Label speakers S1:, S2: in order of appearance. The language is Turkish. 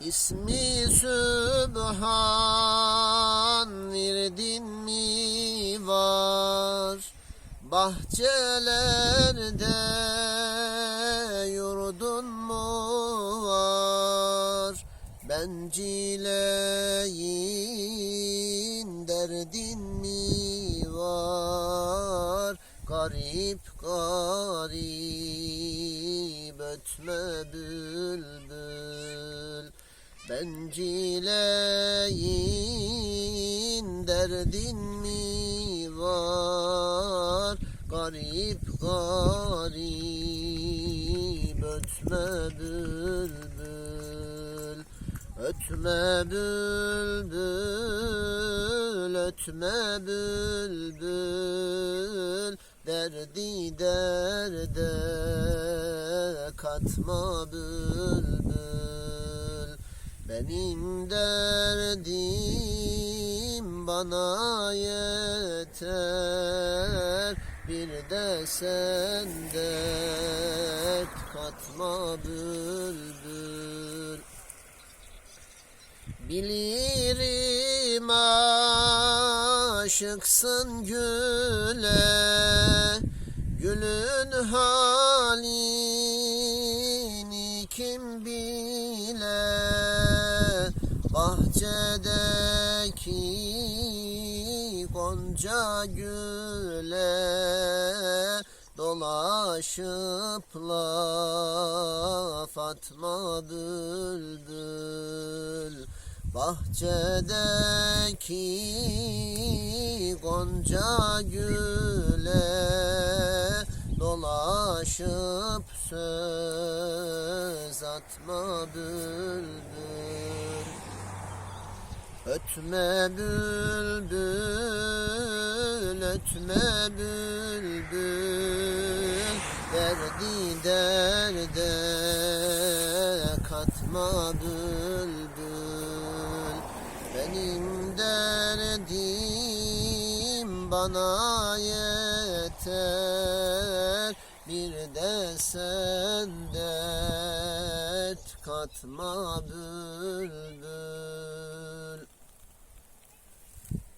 S1: İsmi Sübhan virdin mi var? Bahçelerde yurdun mu var? Bencileyin derdin mi var? Garip garip ötme bülbül Bencileyin derdin mi var? Garip garip ötme bülbül Ötme bülbül, ötme bülbül Derdi derde katma bülbül Benim derdim bana yeter. Bir de sen dert katma bülbül. Bilirim aşıksın güle Gülün halini kim bile Bahçedeki gonca güle Dolaşıp laf atma bülbül Bahçedeki gonca güle Dolaşıp söz atma bülbül Ötme bülbül, ötme bülbül. Derdi derde katma bülbül. Benim derdim bana yeter. Bir de sen dert katma bülbül